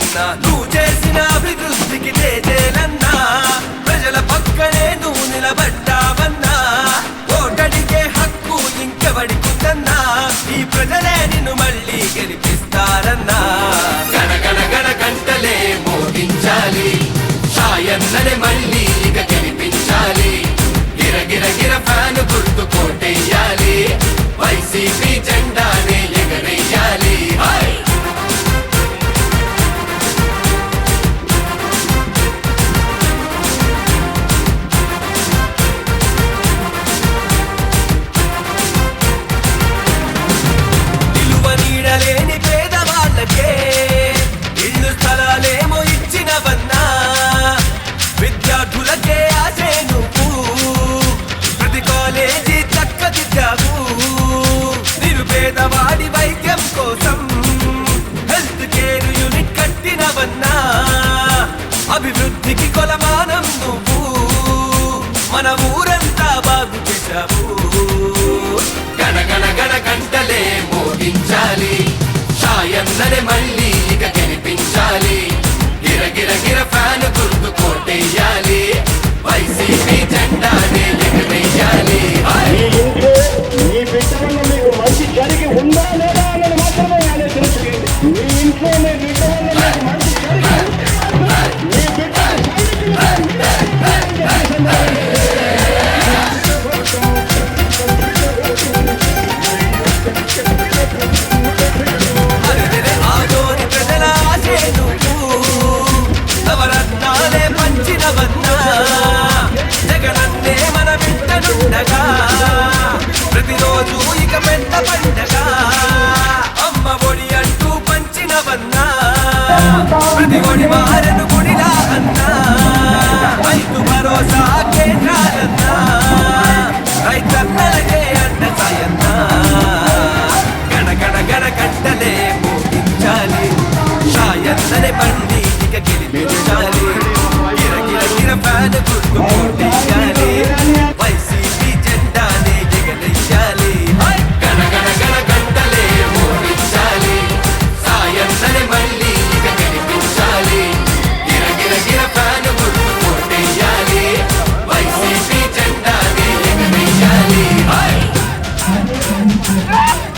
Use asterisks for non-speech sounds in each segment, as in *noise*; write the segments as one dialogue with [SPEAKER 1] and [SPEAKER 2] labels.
[SPEAKER 1] జగనన్నా నువ్వు చేసిన అభివృద్ధికి తేజేలన్నా ప్రజల పక్కనే నువ్వు నిలబడ్డావన్నా ఓటడికే హక్కు ఇంకెవడికుందన్నా ఈ ప్రజలే నిన్ను మళ్ళీ గెలిపిస్తారన్నా. గణగణ గణ గంటలే మోగించాలి. సరే మళ్ళీ ఇక కనిపించాలి గిర గిర గిర ఫ్యాన్ గుర్తు కోటేయాలి వైసీపీ జెండానే ఎగరేయాలి.
[SPEAKER 2] మీ మీకు మంచి జరిగి ఉందా లేదా మాత్రమే మీ ఇంట్లో
[SPEAKER 1] മാറുന്ന Ah!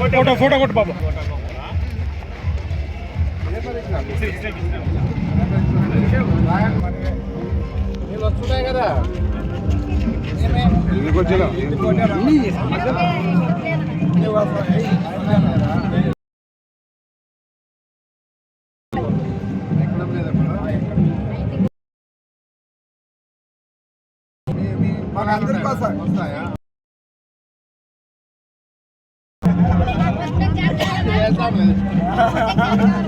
[SPEAKER 2] ఫోటో ఫోటో కొట్టు బాబు. వస్తున్నాయి కదా ఎందుకు వచ్చా మాకందరి కోసం వస్తాయా?
[SPEAKER 3] Yeah. *laughs*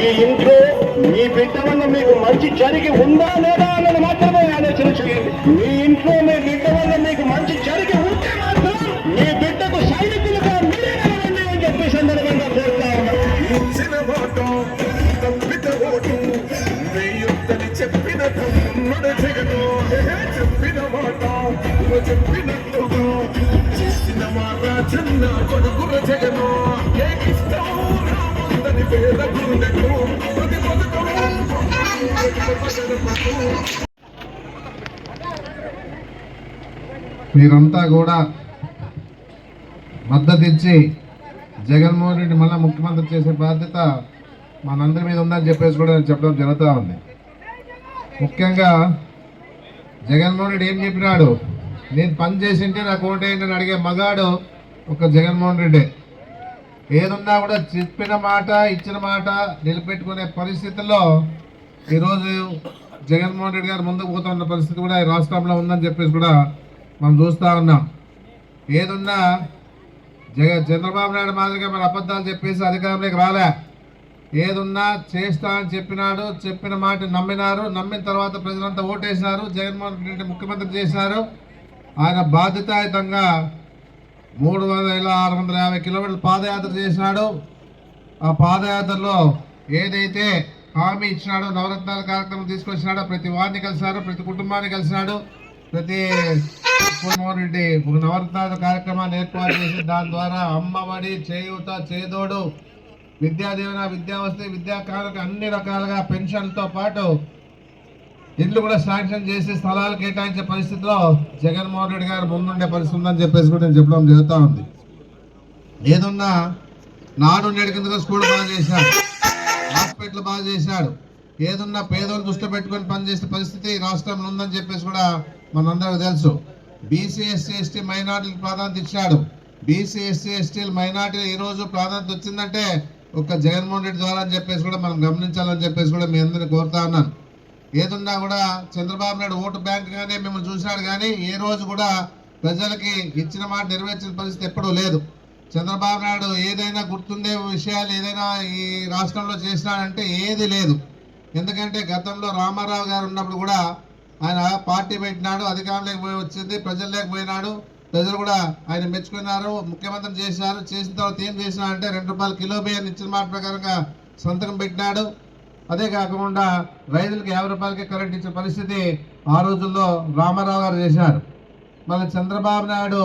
[SPEAKER 3] ఈ ఇంట్లో మీ
[SPEAKER 2] బిడ్డ వల్ల మీకు మంచి జరిగి ఉందా లేదా అన్నది మాత్రమే ఆలోచన చేయండి. మీ ఇంట్లో మీ బిడ్డ వల్ల మీకు మంచి జరిగి ఉంటే మాత్రం మీ బిడ్డకు సైనికులుగా మీరే నిలవండి అని చెప్పి సందర్భంగా కోరుతా
[SPEAKER 3] చెప్పిన జగను. చెప్పిన మాట చెప్పినట్లుగా. చేసిన మాట చిన్న కొడుకుల జగను.
[SPEAKER 4] మీరంతా కూడా మద్దతు ఇచ్చి జగన్మోహన్ రెడ్డి మళ్ళీ ముఖ్యమంత్రి చేసే బాధ్యత మనందరి మీద ఉందని చెప్పేసి కూడా నేను చెప్పడం జరుగుతూ ఉంది. ముఖ్యంగా జగన్మోహన్ రెడ్డి ఏం చెప్పినాడు? నేను పని చేసింటే నాకు ఓటేయండి అని అడిగే మగాడు ఒక జగన్మోహన్ రెడ్డి. ఏదున్నా కూడా చెప్పిన మాట ఇచ్చిన మాట నిలబెట్టుకునే పరిస్థితుల్లో ఈరోజు జగన్మోహన్ రెడ్డి గారు ముందుకు పోతున్న పరిస్థితి కూడా ఈ రాష్ట్రంలో ఉందని చెప్పేసి కూడా మనం చూస్తూ ఉన్నాం. ఏదున్నా జగ చంద్రబాబు నాయుడు మాదిరిగా మన అబద్ధాలు చెప్పేసి అధికారంలోకి రాలే. ఏదున్నా చేస్తా అని చెప్పినాడు చెప్పిన మాట నమ్మినారు నమ్మిన తర్వాత ప్రజలంతా ఓటేసినారు జగన్మోహన్ రెడ్డి ముఖ్యమంత్రి చేసినారు. ఆయన బాధ్యతాయుతంగా మూడు వందల ఆరు వందల యాభై కిలోమీటర్లు పాదయాత్ర చేసినాడు. ఆ పాదయాత్రలో ఏదైతే హామీ ఇచ్చినాడో నవరత్నాల కార్యక్రమం తీసుకొచ్చినాడో ప్రతి వారిని కలిసినాడు ప్రతి కుటుంబాన్ని కలిసినాడు ప్రతి జగన్మోహన్ రెడ్డి ఒక నవరత్నాల కార్యక్రమాన్ని ఏర్పాటు చేసి దాని ద్వారా అమ్మఒడి చేయూత చేదోడు విద్యా విద్యావస్థ విద్యా అన్ని రకాలుగా పెన్షన్తో పాటు ఇండ్లు కూడా శాంక్షన్ చేసి స్థలాలు కేటాయించే పరిస్థితిలో జగన్మోహన్ రెడ్డి గారు ముందుండే పరిస్థితి ఉందని చెప్పేసి కూడా నేను చెప్పడం జరుగుతూ ఉంది. ఏదున్నా నాడు నేడు కిందగా స్కూల్ బాగా చేశాడు హాస్పిటల్ బాగా చేశాడు ఏదున్నా పేదోళ్ళు దృష్టి పెట్టుకొని పనిచేసే పరిస్థితి ఈ రాష్ట్రంలో ఉందని చెప్పేసి కూడా మనందరికీ తెలుసు. బీసీ ఎస్సీ ఎస్టీ మైనార్టీలకు ప్రాధాన్యత ఇచ్చాడు. బీసీ ఎస్సీ ఎస్టీలు మైనార్టీలు ఈరోజు ప్రాధాన్యత వచ్చిందంటే ఒక జగన్మోహన్ రెడ్డి ద్వారా అని చెప్పేసి కూడా మనం గమనించాలని చెప్పేసి కూడా మీ అందరిని కోరుతా ఉన్నాను. ఏదున్నా కూడా చంద్రబాబు నాయుడు ఓటు బ్యాంక్గానే మిమ్మల్ని చూసినాడు కానీ ఏ రోజు కూడా ప్రజలకి ఇచ్చిన మాట నెరవేర్చిన పరిస్థితి ఎప్పుడూ లేదు. చంద్రబాబు నాయుడు ఏదైనా గుర్తుండే విషయాలు ఏదైనా ఈ రాష్ట్రంలో చేసినాడంటే ఏది లేదు. ఎందుకంటే గతంలో రామారావు గారు ఉన్నప్పుడు కూడా ఆయన పార్టీ పెట్టినాడు అధికారంలోకి పోయి వచ్చింది ప్రజల్లోకి పోయినాడు ప్రజలు కూడా ఆయన మెచ్చుకున్నారు ముఖ్యమంత్రి చేసినారు చేసిన తర్వాత ఏం చేసినారంటే రెండు రూపాయలు కిలో బియ్యాన్ని ఇచ్చిన మాట ప్రకారంగా సంతకం పెట్టినాడు. అదే కాకుండా రైతులకు యాభై రూపాయలకే కరెంట్ ఇచ్చే పరిస్థితి ఆ రోజుల్లో రామారావు గారు చేశారు. మళ్ళీ చంద్రబాబు నాయుడు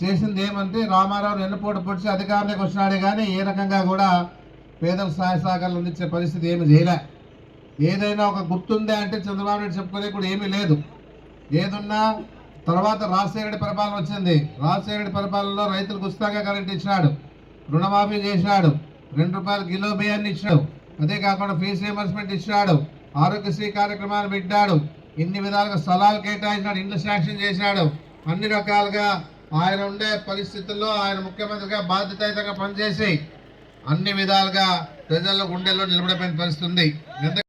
[SPEAKER 4] చేసింది ఏమంటే రామారావు ఎన్నుపోటు పొడిచి అధికారంలోకి వచ్చినాడే కానీ ఏ రకంగా కూడా పేదల సహాయ సహకారాలు అందించే పరిస్థితి ఏమి చేయలే. ఏదైనా ఒక గుర్తుందే అంటే చంద్రబాబు నాయుడు చెప్పుకునే కూడా ఏమీ లేదు. ఏదున్నా తర్వాత రాజశేఖర పరిపాలన వచ్చింది. రాజశేఖర పరిపాలనలో రైతులకు ఉచితంగా కరెంట్ ఇచ్చినాడు. రుణమాఫీ చేసినాడు రెండు రూపాయలు కిలో బియ్యాన్ని ఇచ్చాడు. అదే కాకుండా ఫీజు రీఎంబర్స్మెంట్ ఇచ్చినాడు ఆరోగ్యశ్రీ కార్యక్రమాలు పెట్టాడు ఇన్ని విధాలుగా స్థలాలు కేటాయించినాడు ఇండ్లు శాంక్షన్ చేశాడు అన్ని రకాలుగా ఆయన ఉండే పరిస్థితుల్లో ఆయన ముఖ్యమంత్రిగా బాధ్యతాయుతంగా పనిచేసి అన్ని విధాలుగా ప్రజల గుండెల్లో నిలబడిపోయిన పరిస్థితి ఉంది.